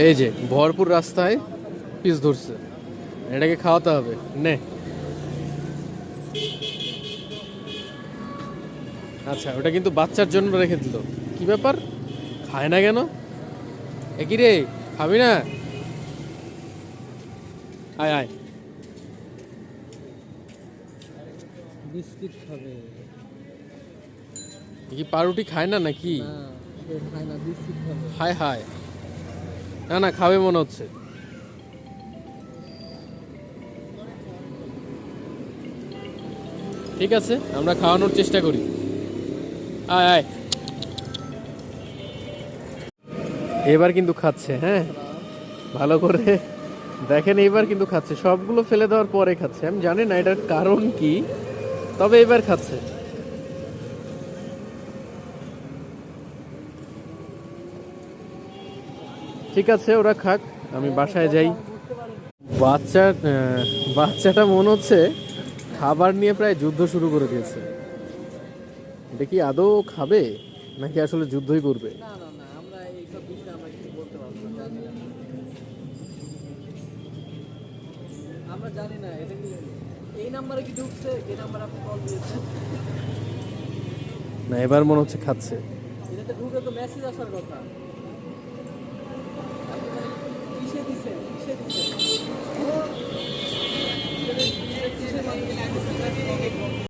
এই যে ভরপুর রাস্তায় পিস ধরছে। এটাকে খাওয়াতে হবে। নে। আচ্ছা ওটা কিন্তু বাচ্চার জন্য রেখে দিল। কি ব্যাপার? খায় না কেন? একই রে? খাবি না? আয় আয়। বিস্কিট খাবে। কি পাউরুটি খায় না নাকি? খায় না বিস্কিট খাবে। হায় হায়। না না, খাবে মনে হচ্ছে। ঠিক আছে, আমরা খাওয়ানোর চেষ্টা করি। আয় আয়। এবার কিন্তু খাচ্ছে হ্যাঁ? ভালো করে দেখেন, এবার কিন্তু খাচ্ছে। সবগুলো ফেলে দেওয়ার পরে খাচ্ছে। আমি জানি না এটার কারণ কি, তবে এবার খাচ্ছে। ঠিক আছে ওরা খাক আমি বাসায় যাই। বাচ্চা বাচ্চাটা মনে হচ্ছে খাবার নিয়ে প্রায় যুদ্ধ শুরু করে দিয়েছে। এটা কি আদৌ খাবে নাকি আসলে যুদ্ধই করবে? না না না আমরা এইসব বিষয়ে আমরা কিছু বলতে পারব না। জানি না আমরা জানি না এটা কি এই নাম্বারে কি ঢুকছে যে নাম্বারে আপনি কল দিয়েছেন? না এবার মনে হচ্ছে খাচ্ছে। এটাতে ঢুকে তো মেসেজ আসার কথা।